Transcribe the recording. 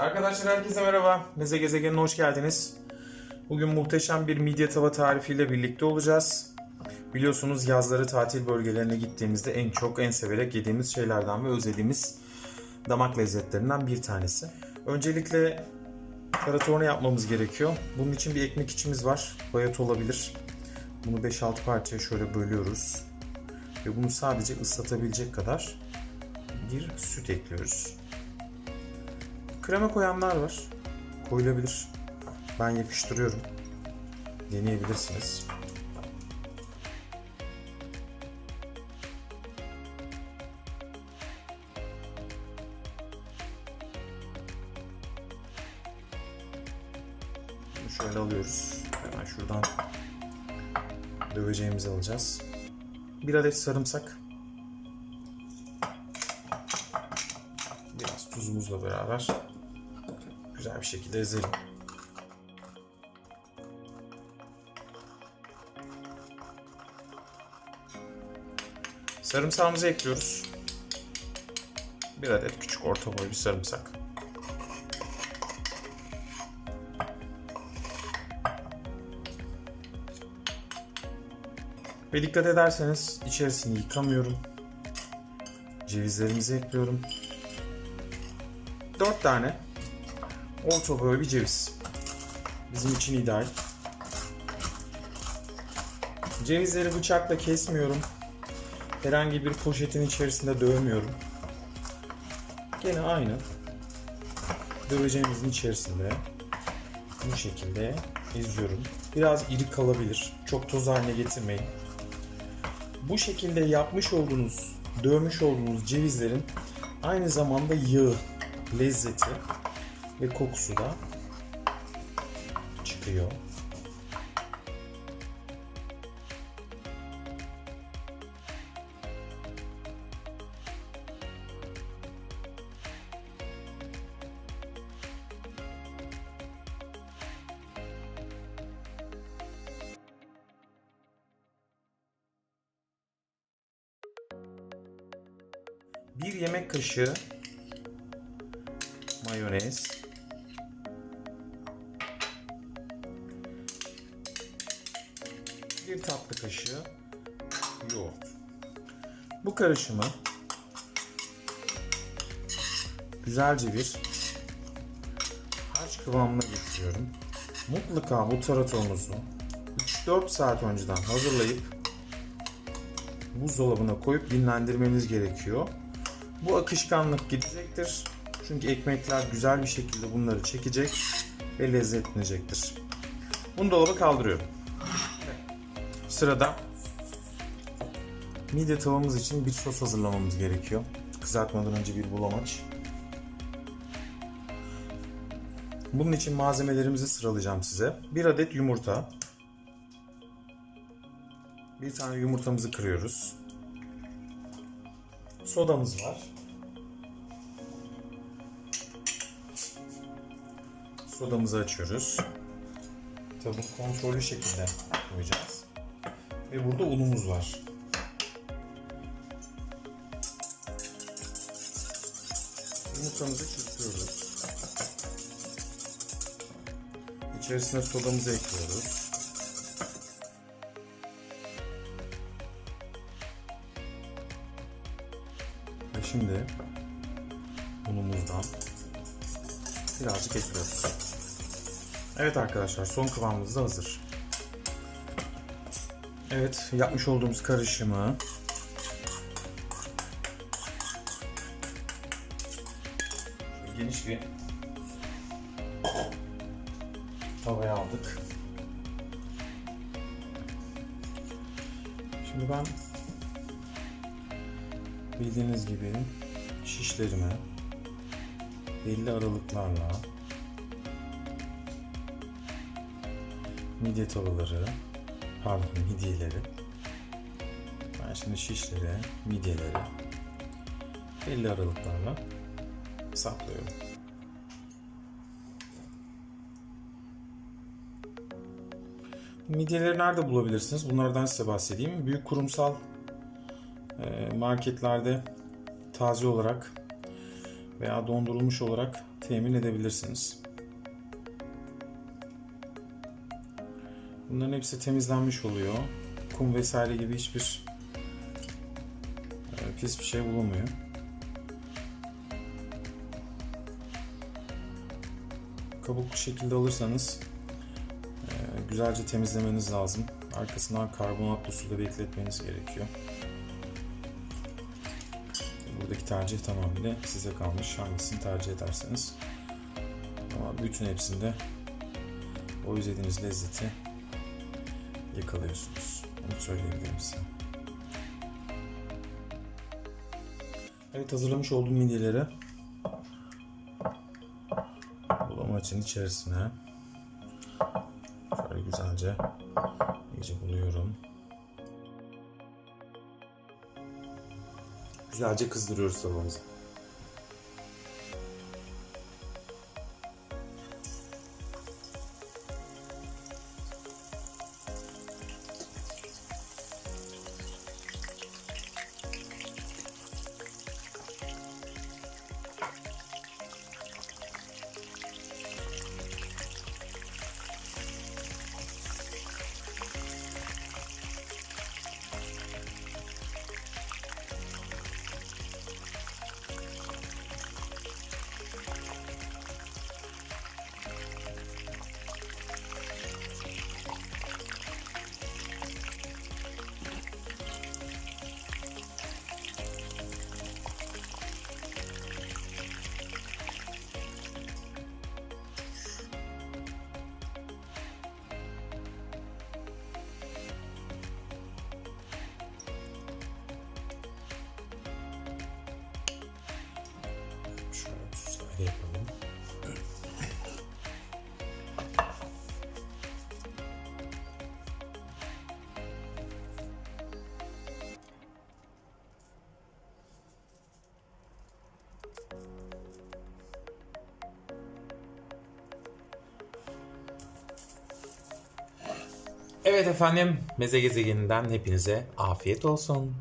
Arkadaşlar herkese merhaba. Meze Gezegen'e hoş geldiniz. Bugün muhteşem bir midye tava tarifiyle birlikte olacağız. Biliyorsunuz yazları tatil bölgelerine gittiğimizde en çok, en severek yediğimiz şeylerden ve özlediğimiz damak lezzetlerinden bir tanesi. Öncelikle taratorunu yapmamız gerekiyor. Bunun için bir ekmek içimiz var. Bayat olabilir. Bunu 5-6 parçaya şöyle bölüyoruz. Ve bunu sadece ıslatabilecek kadar bir süt ekliyoruz. Krema koyanlar var. Koyulabilir. Ben yakıştırıyorum. Deneyebilirsiniz. Şöyle alıyoruz. Hemen şuradan döveceğimizi alacağız. Bir adet sarımsak. Biraz tuzumuzla beraber güzel bir şekilde ezelim. Sarımsağımızı ekliyoruz. Bir adet küçük orta boy bir sarımsak. Ve dikkat ederseniz içerisini yıkamıyorum. Cevizlerimizi ekliyorum. 4 tane orta boy bir ceviz. Bizim için ideal. Cevizleri bıçakla kesmiyorum. Herhangi bir poşetin içerisinde dövmüyorum. Gene aynı. Döveceğimizin içerisinde bu şekilde eziyorum. Biraz iri kalabilir. Çok toz haline getirmeyin. Bu şekilde yapmış olduğunuz, dövmüş olduğunuz cevizlerin aynı zamanda yağı, lezzeti ve kokusu da çıkıyor. Bir yemek kaşığı mayonez. Bir tatlı kaşığı yoğurt. Bu karışımı güzelce bir harç kıvamına getiriyorum. Mutlaka bu taratomuzu 3-4 saat önceden hazırlayıp buzdolabına koyup dinlendirmeniz gerekiyor. Bu akışkanlık gidecektir. Çünkü ekmekler güzel bir şekilde bunları çekecek ve lezzetlenecektir. Bunu dolaba kaldırıyorum. Sırada midye tavamız için bir sos hazırlamamız gerekiyor. Kızartmadan önce bir bulamaç. Bunun için malzemelerimizi sıralayacağım size. Bir adet yumurta. Bir tane yumurtamızı kırıyoruz. Sodamız var. Sodamızı açıyoruz. Tabii kontrollü şekilde koyacağız. Ve burada unumuz var. Yumurtamızı çırpıyoruz. İçerisine sodamızı ekliyoruz. Ve şimdi unumuzdan birazcık ekliyoruz. Evet arkadaşlar son kıvamımız da hazır. Evet yapmış olduğumuz karışımı geniş bir tavaya aldık. Şimdi ben bildiğiniz gibi şişlerimi belli aralıklarla midye tavaları pardon midyeleri ben şimdi şişleri midyeleri belli aralıklarla saplıyorum. Midyeleri nerede bulabilirsiniz? Bunlardan size bahsedeyim. Büyük kurumsal e, marketlerde taze olarak veya dondurulmuş olarak temin edebilirsiniz. Bunların hepsi temizlenmiş oluyor. Kum vesaire gibi hiçbir e, pis bir şey bulunmuyor. Kabuklu şekilde alırsanız e, güzelce temizlemeniz lazım. Arkasından karbonatlı suda bekletmeniz gerekiyor. Buradaki tercih tamamıyla size kalmış. Hangisini tercih ederseniz. Ama bütün hepsinde o izlediğiniz lezzeti yakalıyorsunuz. Onu söyleyebilirim size. Evet hazırlamış olduğum midyeleri bulamaçın içerisine şöyle güzelce iyice buluyorum. Güzelce kızdırıyoruz tavamızı. Şöyle yapalım. Evet efendim, Meze Gezegeni'nden hepinize afiyet olsun.